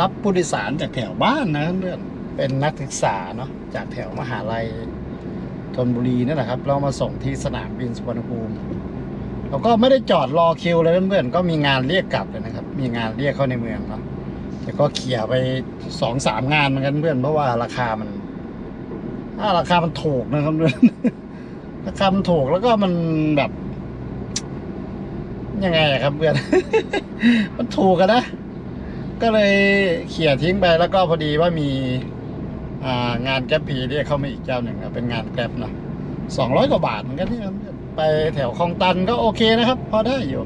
รับผู้โดยสารจากแถวบ้านนะเพื่อนเป็นนักศึกษาเนาะจากแถวมหาลัยธนบุรีนั่นแหละครับ เรามาส่งที่สนามบินสุวรรณภูมิเราก็ไม่ได้จอดรอคิวเลยเพื่อนๆก็มีงานเรียกกลับเลยนะครับ มีงานเรียกเข้าในเมืองเนาะแต่ก็เขี่ยไปสองสามงานเหมือนกันเพื่อนเพราะว่าราคามันอ่าราคามันถูกนะครับเพื่อนราคามันถูกแล้วก็มันแบบยังไงอะครับเพื่อน มันถูกกันนะ ก็เลยเขี่ยทิ้งไปแล้วก็พอดีว่ามีางานแกร็บพีเรียกเข้ามาอีกเจ้าหนึ่งครับเป็นงานแกร็บเนะสองร้อยกว่าบาทเหมือนกันนี่ครับไปแถวคลองตันก็โอเคนะครับ พอได้อยู่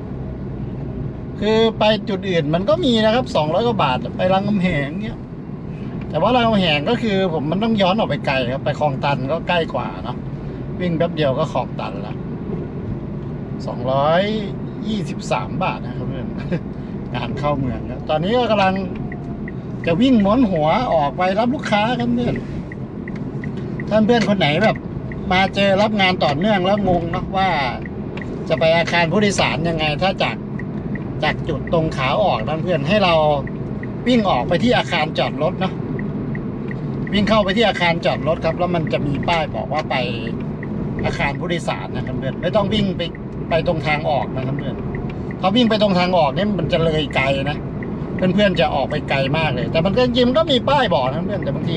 คือไปจุดอื่นมันก็มีนะครับสองร้อยกว่าบาทไปรามคำแหงเนี้ยแต่ว่ารามคำแหงก็คือ ผมมันต้องย้อนออกไปไกลครับไปคลองตันก็ใกล้กว่าเนาะวิ่งแป๊บเดียวก็คลองตันละสองร้อยยี่สิบสามบาทนะครับเพื่อน งานเข้าเมืองครับตอนนี้ก็กำลังจะวิ่งม้วนหัวออกไปรับลูกค้าครับเพื่อนท่านเพื่อนคนไหนแบบ มาเจอรับงานต่อเนื่องแล้วงงนะว่า จะไปอาคารผู้โดยสารยังไง ถ้าจากจากจุดตรงขาออกท่านเพื่อนให้เราวิ่งออกไปที่อาคารจอดรถเนาะวิ่งเข้าไปที่อาคารจอดรถครับ แล้วมันจะมีป้ายบอกว่าไปอาคารผู้โดยสารนะครับเพื่อนไม่ต้องวิ่งไปไปตรงทางออกนะครับเพื่อน ถ้าวิ่งไปตรงทางออกเนี่ยมันจะเลยไกลนะเพื่อนๆจะออกไปไกลมากเลย แต่มันก็จริงๆมันก็มีป้ายบอกนะเพื่อนแต่บางที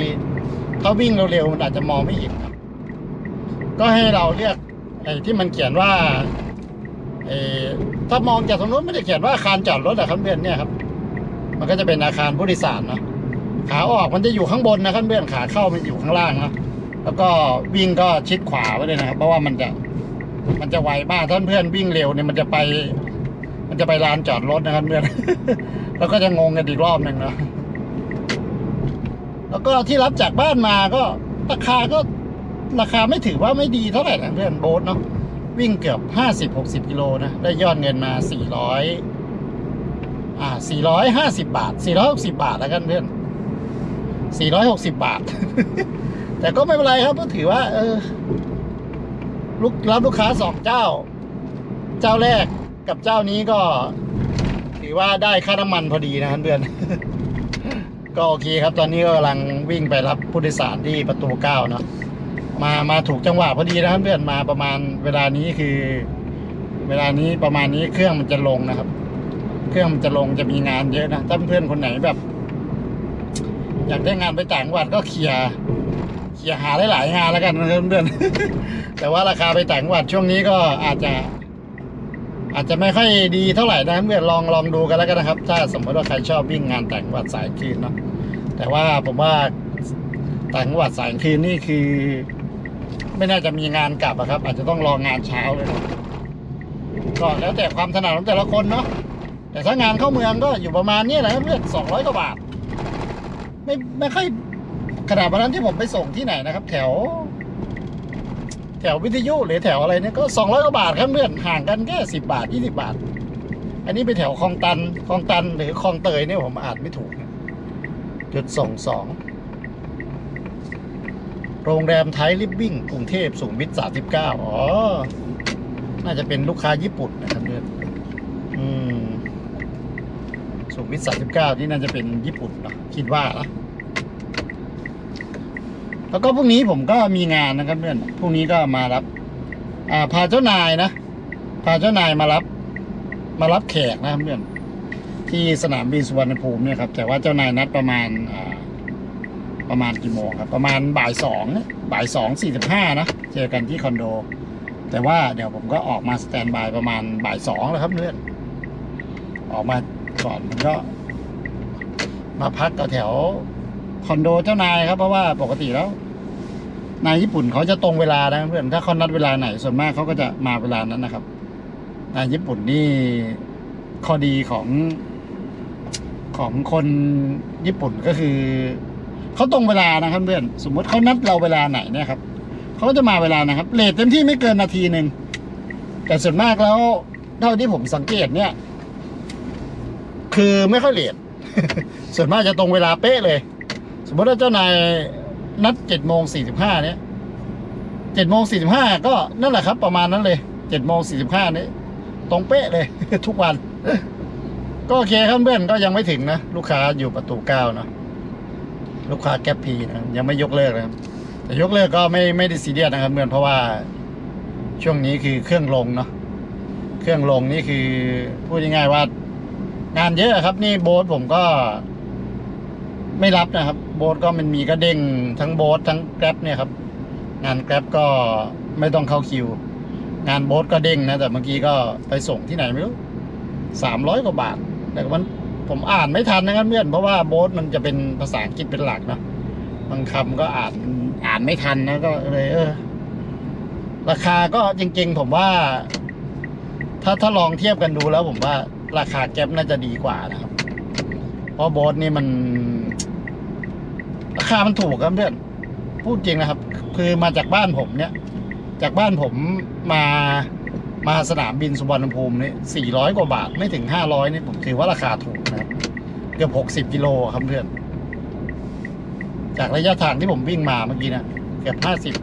ถ้าวิ่งเร็วๆมันอาจจะมองไม่เห็นครับ ก็ให้เราเรียกไอ้ที่มันเขียนว่าไอ้ถ้ามองจากตรงนู้นไม่ได้เขียนว่าอาคารจอดรถอะครับเพื่อนเนี่ยครับ มันก็จะเป็นอาคารผู้โดยสารเนาะขาออกมันจะอยู่ข้างบนนะครับเพื่อนขาเข้ามันอยู่ข้างล่างนะแล้วก็วิ่งก็ชิดขวาไว้เลยนะครับ เพราะว่ามันจะ มันจะไวมากถ้านเพื่อนวิ่งเร็วเนี่ยมันจะไป มันจะไปลานจอดรถนะครับเพื่อนแล้วก็จะงงกันอีกรอบหนึ่งนะแล้วก็ที่รับจากบ้านมาก็ราคาก็ราคาไม่ถือว่าไม่ดีเท่าไหร่นะเพื่อนโบ๊ทเนาะวิ่งเกือบห้าสิบหกสิบกิโลนะ ได้ยอดเงินมาสี่ร้อยอ่าสี่ร้อยห้าสิบบาทสี่ร้อยหกสิบาทแล้วกันเพื่อนสี่ร้อยหกสิบาท แต่ก็ไม่เป็นไรครับก็ถือว่า เออลูกรับลูกค้าสองเจ้า เจ้าแรก กับเจ้านี้ก็ถือว่าได้ค่าน้ำมันพอดีนะครับเพื่อน ก็โอเคครับ ตอนนี้ก็กำลังวิ่งไปรับผู้โดยสารที่ประตูเก้าเนาะมามาถูกจังหวะพอดีนะครับเพื่อนมาประมาณเวลานี้คือ เวลานี้ประมาณนี้เครื่องมันจะลงนะครับ เครื่องมันจะลงจะมีงานเยอะนะถ้าเพื่อนคนไหนแบบ อยากได้งานไปต่างจังหวัดก็เคลียร์เคลียร์หาได้หลายงานแล้วกันนะครับเพื่อนแต่ว่าราคาไปต่างจังหวัดช่วงนี้ก็อาจจะ อาจจะไม่ค่อยดีเท่าไหร่นะเพื่อนลองลองดูกันแล้วกันนะครับ ถ้าสมมติว่าใครชอบวิ่งงานแต่งวัดสายคืนเนาะแต่ว่าผมว่าแต่งวัดสายคืนนี่คือ ไม่น่าจะมีงานกลับอะครับ อาจจะต้องรองานเช้าเลยนะก็แล้วแต่ความถนัดของแต่ละคนเนาะแต่ถ้างานเข้าเมืองก็อยู่ประมาณนี้แหละเพื่อนสองร้อยกว่าบาท ไม่ไม่ค่อยขนาดวันนั้นที่ผมไปส่งที่ไหนนะครับ แถว ถววิทยุหรือแถวอะไรเนี่ยก็สองร้อยกว่าบาทครับเพื่อนห่างกันแค่สิบาทยี่สิบาท อันนี้ไปแถวคลองตันคลองตันหรือคลองเตยเนี่ยผมอ่านไม่ถูกจุดส่งสองโรงแรมไทยลิฟวิ่งกรุงเทพสูงมิตรสามสิบเก้าอ๋อ น่าจะเป็นลูกค้าญี่ปุ่นนะครับเพื่อนอืมสูงมิตรสามสิบเก้านี่น่าจะเป็นญี่ปุ่นเนะคิดว่านะ แล้วก็พรุ่งนี้ผมก็มีงานนะครับเพื่อนพรุ่งนี้ก็มารับ อ่าพาเจ้านายนะพาเจ้านายมารับ มารับแขกนะครับเพื่อนที่สนามบินสุวรรณภูมิเนี่ยครับแต่ว่าเจ้านายนัดประมาณอ่าประมาณกี่โมงครับ ประมาณบ่ายสองบ่ายสองสี่สิบห้านะเจอกันที่คอนโด แต่ว่าเดี๋ยวผมก็ออกมาสแตนบายประมาณบ่ายสองแล้วครับเพื่อนออกมาก่อนมันก็ มาพักกับแถวคอนโดเจ้านายครับ เพราะว่าปกติแล้ว ในญี่ปุ่นเขาจะตรงเวลานะเพื่อนถ้าเขานัดเวลาไหนส่วนมากเขาก็จะมาเวลานั้นนะครับในญี่ปุ่นนี่ข้อดีของของคนญี่ปุ่นก็คือเขาตรงเวลานะครับเพื่อนสมมติเขานัดเราเวลาไหนเนี่ยครับเขาก็จะมาเวลานะครับเลทเต็มที่ไม่เกินนาทีหนึ่งแต่ส่วนมากแล้วเท่าที่ผมสังเกตเนี่ย คือไม่ค่อยเลทส่วนมากจะตรงเวลาเป๊ะเลย สมมติว่าเจ้านาย นัดเจ็ดโมงสี่สิบห้าเนี่ยเจ็ดโมงสี่สิบห้าก็นั่นแหละครับ ประมาณนั้นเลยเจ็ดโมงสี่สิบห้านี่ตรงเป๊ะเลย ทุกวัน ก็โอเคครับเพื่อนก็ยังไม่ถึงนะ ลูกค้าอยู่ประตูเก้าเนาะลูกค้าแก๊ปพีนะยังไม่ยกเลิกนะครับแต่ยกเลิกก็ไม่ไม่ได้ซีเรียสนะครับเพื่อนเพราะว่าช่วงนี้คือเครื่องลงเนาะเครื่องลงนี่คือพูดง่ายๆว่างานเยอะครับ นี่โบ๊ทผมก็ไม่รับนะครับ โบ๊ทก็มันมีก็เด้งทั้งโบ๊ททั้งแกร็บเนี่ยครับ งานแกร็บก็ไม่ต้องเข้าคิว งานโบ๊ทก็เด้งนะ แต่เมื่อกี้ก็ไปส่งที่ไหนไม่รู้สามร้อยกว่าบาท แต่มันผมอ่านไม่ทันนะครับเพื่อนเพราะว่าโบ๊ทมันจะเป็นภาษาอังกฤษเป็นหลักเนอะบางคำก็อ่านอ่านไม่ทันนะก็เลยเออ ราคาก็จริง ๆ ผมว่า ถ้าถ้าลองเทียบกันดูแล้วผมว่าราคาแก๊ปน่าจะดีกว่านะครับ เพราะโบ๊ทนี่มัน ราคามันถูกครับเพื่อนพูดจริงนะครับ คือมาจากบ้านผมเนี่ย จากบ้านผมมามาสนามบินสุวรรณภูมินี่สี่ร้อยกว่าบาทไม่ถึงห้าร้อยนี่ผมถือว่าราคาถูกนะครับ เกือบหกสิบกิโลครับเพื่อน จากระยะทางที่ผมวิ่งมาเมื่อกี้นะเกือบห้าสิบ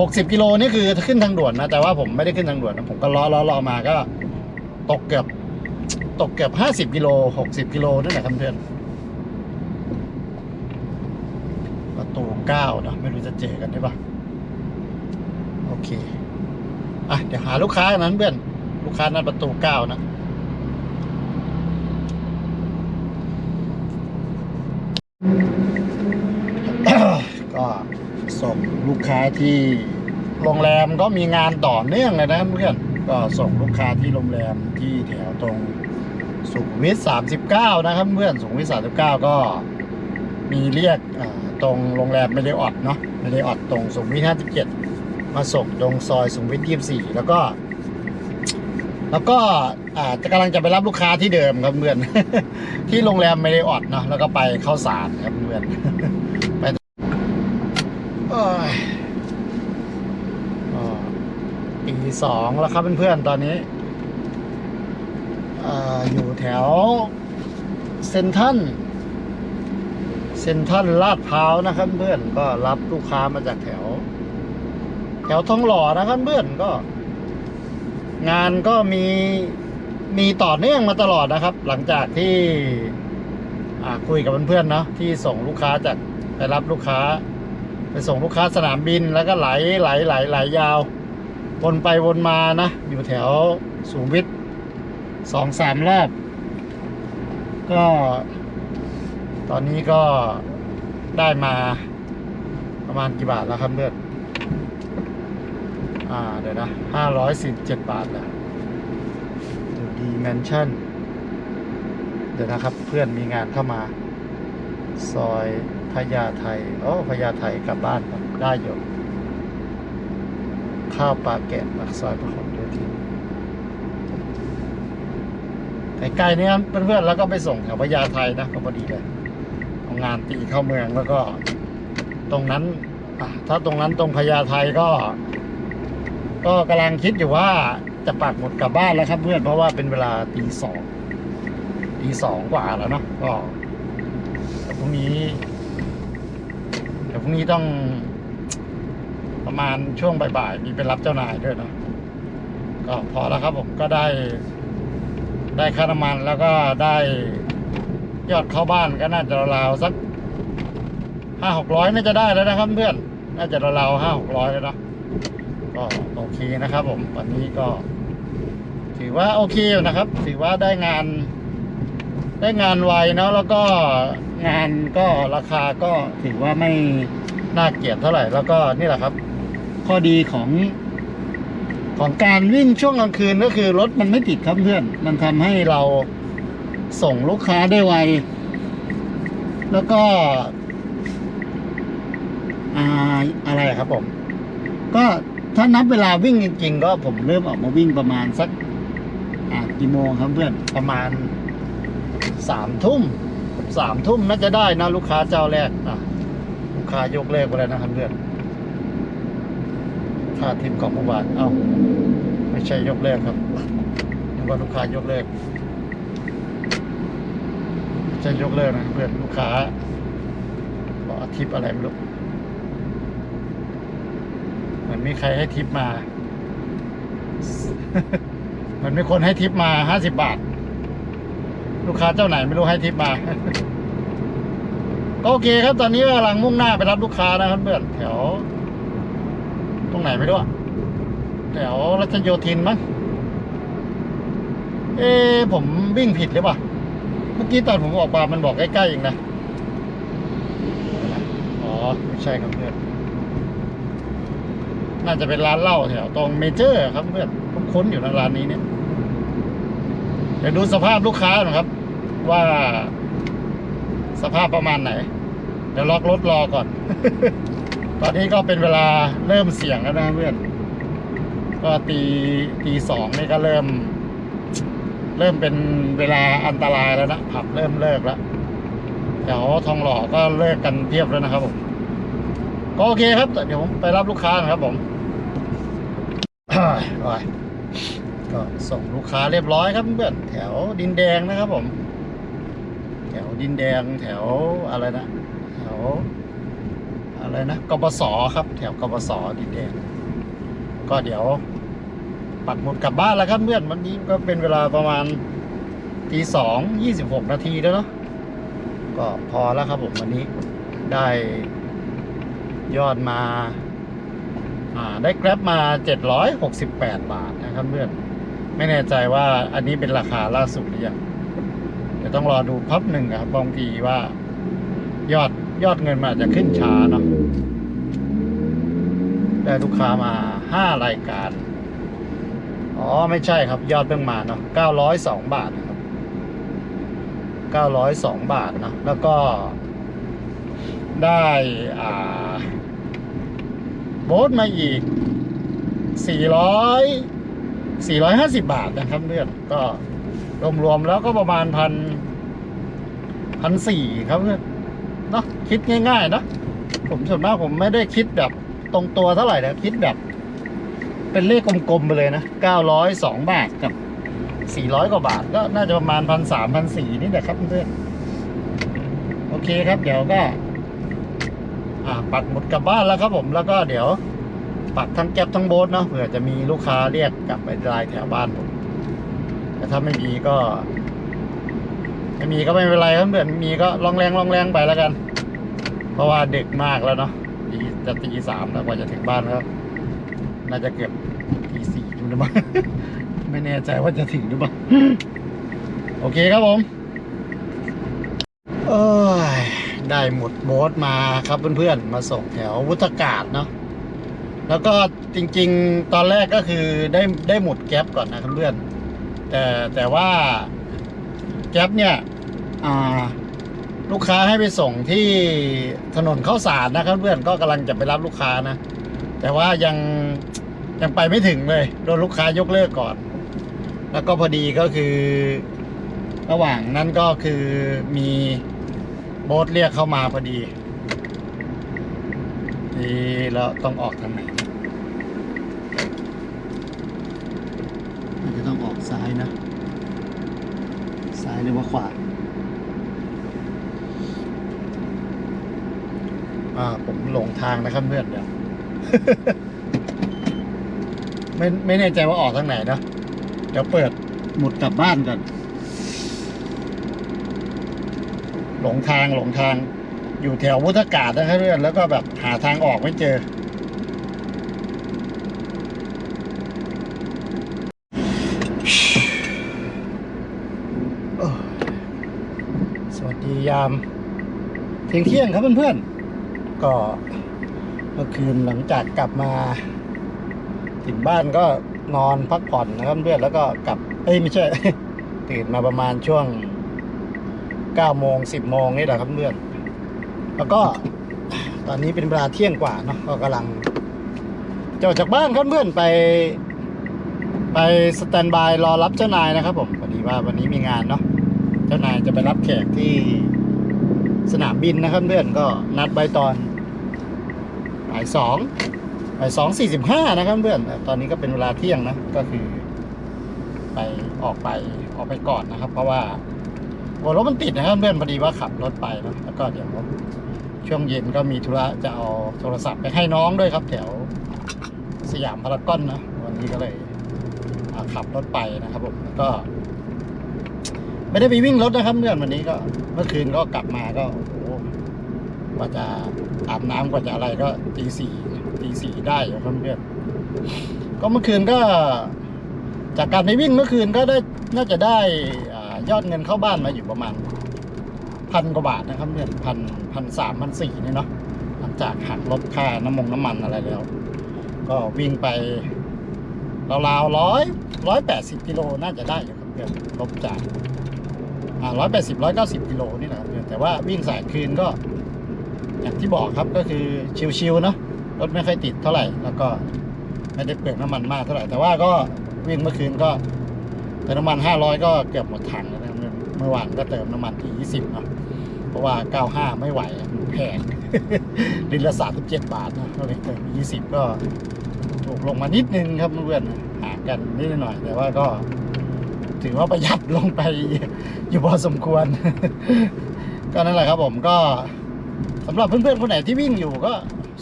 หกสิบกิโลนี่คือขึ้นทางด่วนนะแต่ว่าผมไม่ได้ขึ้นทางด่วนนะผมก็ล้อล้อล้อมาก็ ตกเกือบ ตกเกือบห้าสิบกิโลหกสิบกิโลนั่นแหละครับเพื่อน ประ ตูเก้านะไม่รู้จะเจอกันได้ปะโอเคอะเดี๋ยวหาลูกค้ากันนั้นเพื่อนลูกค้านัดประตูเก้านะก็ส่งลูกค้าที่โรงแรมก็มีงานต่อเนื่องเลยนะเพื่อนก็ส่งลูกค้าที่โรงแรมที่แถวตรงสุขุมวิทสามสิบเก้านะครับเพื่อนสุขุมวิทสามสิบเก้าก็มีเรียก ตรงโรงแรมไม่ได้ออดเนาะไม่ได้ออดตรงสุขมวิทห้าสิบเจ็ดมาส่งตรงซอยสุขมวิทยี่สี่แล้วก็ แล้วก็อ่าจะกำลังจะไปรับลูกค้าที่เดิมครับเพื่อนที่โรงแรมไม่ได้ออดเนาะแล้วก็ไปเข้าสารครับเพื่อนไปปีสองแล้วครับเพื่อนๆตอนนี้อ่าอยู่แถวเซนทัน เซ็นทรัลลาดพร้าวนะครับเพื่อนก็รับลูกค้ามาจากแถว แถวทองหล่อนะครับเพื่อนก็ งานก็มีมีต่อเนื่องมาตลอดนะครับ หลังจากที่อ่าคุยกับเพื่อนๆเนาะที่ส่งลูกค้าจากไปรับลูกค้า ไปส่งลูกค้าสนามบินแล้วก็ไหลไหลไหลไหลยาว วนไปวนมานะ อยู่แถวสูงวิทย์สองสามรอบก็ ตอนนี้ก็ได้มาประมาณกี่บาทแล้วครับเพื่อนอ่าเดี๋ยวนะห้าร้อยสิบเจ็ดบาทแล้วดูดีแมนชั่น เดี๋ยวนะครับเพื่อนมีงานเข้ามา ซอยพญาไทโอ้พญาไทกลับบ้านได้อยู่ข้าวปลาแกะปากซอยประหลโยธินใกล้ๆนี้ครับเพื่อนๆแล้วก็ไปส่งแถวพญาไทนะพอดีเลย เอางานตีเข้าเมืองแล้วก็ ตรงนั้นถ้าตรงนั้นตรงพญาไทก็ ก็กำลังคิดอยู่ว่าจะปักหมดกลับบ้านแล้วครับเพื่อนเพราะว่าเป็นเวลาตีสองตีสองกว่าแล้วเนาะก็พรุ่งนี้เดี๋ยวพรุ่งนี้ต้องประมาณช่วงบ่ายๆมีไปรับเจ้านายด้วยเนาะก็พอแล้วครับผมก็ได้ ได้ค่าน้ำมันแล้วก็ได้ ยอดเข้าบ้านก็น่าจะราวๆสักห้าหกร้อยน่าจะได้แล้วนะครับเพื่อน น่าจะราวๆห้าหกร้อยแล้วนะก็โอเคนะครับ ผมวันนี้ก็ ถือว่าโอเคนะครับ ถือว่าได้งาน ได้งานไวเนาะแล้วก็งานก็ราคาก็ถือว่าไม่น่าเกลียดเท่าไหร่ แล้วก็นี่แหละครับ ข้อดีของของการวิ่งช่วงกลางคืนก็คือรถมันไม่ติดครับเพื่อน มันทำให้เรา ส่งลูกค้าได้ไว แล้วก็อ่าอะไรครับผม ก็ถ้านับเวลาวิ่งจริง ๆ ก็ผมเริ่มออกมาวิ่งประมาณสักกี่โมงครับเพื่อนประมาณสามทุ่มสามทุ่มน่าจะได้นะลูกค้าเจ้าแรกอะลูกค้ายกเลิกไปแล้วนะครับเพื่อนค่าทิปของเมื่อวานเอ้าไม่ใช่ยกเลิกครับนึกว่าลูกค้ายกเลิก ไม่ใช่ยกเลิกนะเพื่อนลูกค้าบอกทิปอะไรไม่รู้เหมือนมีใครให้ทิปมา เหมือนมีคนให้ทิปมาห้าสิบบาท ลูกค้าเจ้าไหนไม่รู้ให้ทิปมาก็โอเคครับตอนนี้กำลังมุ่งหน้าไปรับลูกค้านะครับเพื่อนแถว ตรงไหนไม่รู้แถวรัชโยธินมั้งเอ๊ผมวิ่งผิดหรือเปล่า เมื่อกี้ตอนผมออกมามันบอกใกล้ๆเองนะ อ๋อ ไม่ใช่ครับเพื่อน น่าจะเป็นร้านเหล้าแถวตรงเมเจอร์ครับเพื่อนคุ้นๆอยู่นะร้านนี้เนี่ยเดี๋ยวดูสภาพลูกค้าหน่อยครับ ว่าสภาพประมาณไหน เดี๋ยวล็อกรถรอก่อน ตอนนี้ก็เป็นเวลาเริ่มเสี่ยงแล้วนะเพื่อน ก็ตีตีสองนี่ก็เริ่ม เริ่มเป็นเวลาอันตรายแล้วนะผับเริ่มเลิกแล้วแถวทองหล่อก็เลิกกันเพียบแล้วนะครับผมก็โอเคครับเดี๋ยวผมไปรับลูกค้านะครับผมไปก็ส่งลูกค้าเรียบร้อยครับเพื่อนแถวดินแดงนะครับผม แถวดินแดงแถวอะไรนะแถวอะไรนะกบสครับ แถวกบสดินแดง ก็เดี๋ยว ปักหมุดกลับบ้านแล้วครับเพื่อนวันนี้ก็เป็นเวลาประมาณตีสองยี่สิบหกนาทีแล้วเนาะก็พอแล้วครับผมวันนี้ได้ยอดมาอ่าได้แกร็บมาเจ็ดร้อยหกสิบแปดบาทนะครับเพื่อน ไม่แน่ใจว่าอันนี้เป็นราคาล่าสุดหรือยังเดี๋ยวต้องรอดูพับหนึ่งครับบางทีว่ายอดยอดเงินมันอาจจะขึ้นช้าเนาะได้ลูกค้ามาห้ารายการ อ๋อ ไม่ใช่ครับ ยอดเพิ่งมาเนาะ902 บาทนะครับ902 บาทเนาะแล้วก็ ได้อ่าโบสมาอีก 400 450 บาทนะครับเพื่อนก็รวมๆแล้วก็ประมาณพันพันสี่ครับเพื่อนเนาะคิดง่ายๆเนาะผมส่วนมากผมไม่ได้คิดแบบตรงตัวเท่าไหร่นะคิดแบบ เป็นเลขกลมๆไปเลยนะ 902 บาทกับ 400 กว่าบาท ก็น่าจะประมาณพันสามพันสี่นี่แหละครับเพื่อนโอเคครับ เดี๋ยวก็ อ่าปักหมุดกลับบ้านแล้วครับผมแล้วก็เดี๋ยว ปักทั้งแก๊ปทั้งโบ๊ทเนาะเผื่อจะมีลูกค้าเรียกกลับไปไลน์แถวบ้านผมแต่ถ้าไม่มีก็ไม่มีก็ไม่เป็นไรครับเพื่อนมีก็ลองแรงลองแรงไปแล้วกัน เพราะว่าเดึกมากแล้วเนาะตีจะตีสามแล้วกว่าจะถึงบ้านครับ น่าจะเกือบ หรือเปล่า ไม่แน่ใจว่าจะถึงหรือเปล่า โอเคครับผม เอ้ยได้หมดโบ๊ทมาครับเพื่อนๆ มาส่งแถววุฒากาศเนาะ แล้วก็จริงๆ ตอนแรกก็คือได้ได้หมดแก๊ปก่อนนะเพื่อนแต่แต่ว่าแก๊ปเนี่ย อ่าลูกค้าให้ไปส่งที่ถนนข้าวสารนะครับเพื่อนก็กำลังจะไปรับลูกค้านะ แต่ว่ายัง ยังไปไม่ถึงเลยโดนลูกค้ายกเลิกก่อน แล้วก็พอดีก็คือ ระหว่างนั้นก็คือมีโบ๊ทเรียกเข้ามาพอดีนี่แล้วต้องออกทางไหนมันจะต้องออกซ้ายนะ ซ้ายหรือว่าขวาอ่าผมหลงทางนะครับเพื่อนเดี๋ยว ไม่ไม่แน่ใจว่าออกทางไหนนะเดี๋ยวเปิดหมุดกลับบ้านก่อนหลงทางหลงทาง อยู่แถววุฒากาศนะครับเพื่อนแล้วก็แบบหาทางออกไม่เจอยสวัสดียามเที่ยงเที่ยงครับเพื่อนๆก็เมื่อคืนหลังจากกลับมา ถึงบ้านก็นอนพักผ่อนนะครับเพื่อนแล้วก็กลับ เอ้ยไม่ใช่ ตื่นมาประมาณช่วง9โมง10โมงนี่แหละครับเพื่อนแล้วก็ตอนนี้เป็นเวลาเที่ยงกว่าเนาะก็กำลังจะออกจากบ้านครับเพื่อนไป ไปสแตนบายรอรับเจ้านายนะครับผมพอดีว่าวันนี้มีงานเนาะเจ้านายจะไปรับแขกที่สนามบินนะครับเพื่อนก็นัดไว้ตอนบ่ายสอง บ่ายสองสี่สิบห้านะครับเพื่อน ตอนนี้ก็เป็นเวลาเที่ยงนะ ก็คือ ไปออกไปออกไปก่อนนะครับ เพราะว่าโอรถมันติดนะครับเพื่อนพอดีว่าขับรถไปนะแล้วก็เดี๋ยวช่วงเย็นก็มีธุระจะเอาโทรศัพท์ไปให้น้องด้วยครับแถวสยามพารากอนนะวันนี้ก็เลยขับรถไปนะครับผมแล้วก็ ไม่ได้ไปวิ่งรถนะครับเพื่อนวันนี้ก็ เมื่อคืนก็กลับมาก็โอ้กว่าจะอาบน้ำกว่าจะอะไรก็ตีสี่ สี่ได้ครับเพื่อนก็เมื่อคืนก็ จากการไปวิ่งเมื่อคืนก็ได้น่าจะได้อยอดเงินเข้าบ้านมาอยู่ประมาณพันกว่าบาทนะครับเพื่อนพันพันสามพันสี่นี่เนาะหลังจากหักลดค่าน้ำมงน้ำมันอะไรแล้ว ก็วิ่งไปราวๆร้อยร้อยแปดสิบกิโลน่าจะได้อยู่ครับเพื่อนลบจากร้อยแปดสิบร้อยเก้าสิบกิโลนี่แหละครับเพื่อนแต่ว่าวิ่งสายคืนก็ อย่างที่บอกครับก็คือชิวๆเนาะ รถไม่ค่อยติดเท่าไหร่ แล้วก็ไม่ได้เปลืองน้ำมันมากเท่าไหร่ แต่ว่าก็วิ่งเมื่อคืนก็เติมน้ำมันห้าร้อยก็เกือบหมดถังแล้วนะเมื่อวานก็เติมน้ำมันที่ยี่สิบเนาะเพราะว่าเก้าห้าไม่ไหวมันแพงลิตรละสามสิบเจ็ดบาทนะก็เลยเติมยี่สิบก็ถูกลงมานิดนึงครับเพื่อนห่างกันนิดหน่อย แต่ว่าก็ถือว่าประหยัดลงไปอยู่พอสมควร ก็นั่นแหละครับผมก็สำหรับเพื่อนๆคนไหนที่วิ่งอยู่ก็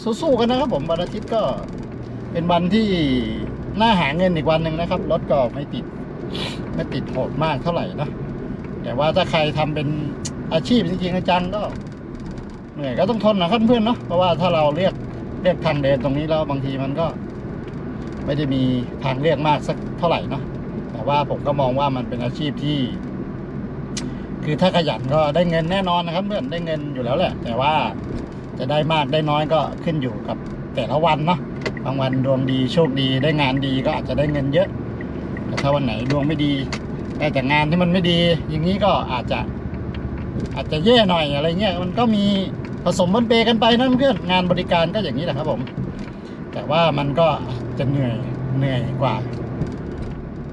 สู้ๆกันนะครับผมวันอาทิตย์ก็เป็นวันที่น่าหาเงินอีกวันหนึ่งนะครับรถก็ไม่ติดไม่ติดโหดมากเท่าไหร่นะแต่ว่าถ้าใครทำเป็นอาชีพจริงๆจังก็เหนื่อยก็ต้องทนนะครับเพื่อนๆเนาะเพราะว่าถ้าเราเรียกเรียกทางเดินตรงนี้แล้วบางทีมันก็ ไม่ได้มีทางเลือกมากสักเท่าไหร่เนาะแต่ว่าผมก็มองว่ามันเป็นอาชีพที่ คือถ้าขยันก็ได้เงินแน่นอนนะครับเพื่อนได้เงินอยู่แล้วแหละ แต่ว่า จะได้มากได้น้อยก็ขึ้นอยู่กับแต่ละวันเนาะบางวันดวงดีโชคดีได้งานดีก็อาจจะได้เงินเยอะ แต่ถ้าวันไหนดวงไม่ดีได้แต่งานที่มันไม่ดี อย่างนี้ก็อาจจะอาจจะแย่หน่อยอะไรเงี้ยมันก็มีผสมบนเปกันไปนะเพื่อนงานบริการก็อย่างนี้แหละครับผม แต่ว่ามันก็จะเหนื่อยเหนื่อยกว่า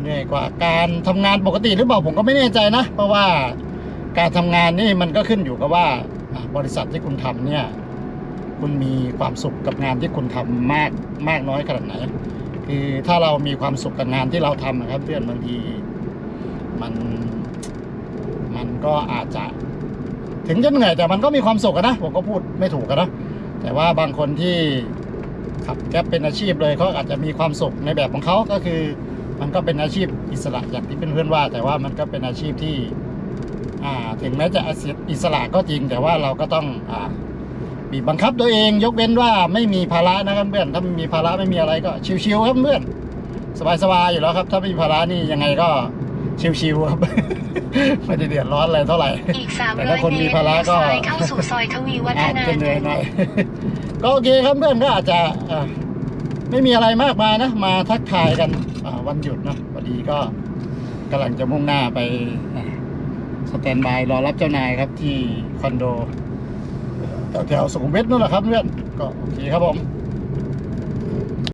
เหนื่อยกว่าการทำงานปกติหรือเปล่าผมก็ไม่แน่ใจนะ เพราะว่าการทำงานนี่มันก็ขึ้นอยู่กับว่าบริษัทที่คุณทำเนี่ย คุณมีความสุขกับงานที่คุณทำมากมากน้อยขนาดไหน คือถ้าเรามีความสุขกับงานที่เราทำนะครับเพื่อนบางทีมันมันก็อาจจะ ถึงจะเหนื่อยแต่มันก็มีความสุขนะผมก็พูดไม่ถูกนะแต่ว่าบางคนที่ขับแก๊ปเป็นอาชีพเลยเขาอาจจะมีความสุขในแบบของเขาก็คือ มันก็เป็นอาชีพอิสระอย่างที่เพื่อนๆว่า แต่ว่ามันก็เป็นอาชีพที่ อ่า ถึงแม้จะอิสระก็จริง แต่ว่าเราก็ต้องอ่า บีบบังคับตัวเองยกเว้นว่าไม่มีภาระนะครับเพื่อนถ้าไม่มีภาระไม่มีอะไรก็ชิวๆครับเพื่อนสบายๆอยู่แล้วครับ ถ้าไม่มีภาระนี่ยังไงก็ชิวๆครับไม่ได้เดือดร้อนอะไรเท่าไหร่อีกแต่ถ้า300คนเมมีตรภาระเลี้ยวก็ซ้ายเข้าสู่ซอยทวีวัฒอาจนาจะเหนื่อยหน่อยก็โอเคครับเพื่อนก็อาจจะอ่าไม่มีอะไรมากมายนะ มาทักทายกันอ่าวันหยุดนะพอดีก็กำลังจะมุ่งหน้าไปอ่าสแตนบายรอรับเจ้านายครับที่คอนโด แถวๆสุขุมวิทนู่นแหละครับเพื่อนก็โอเคครับผม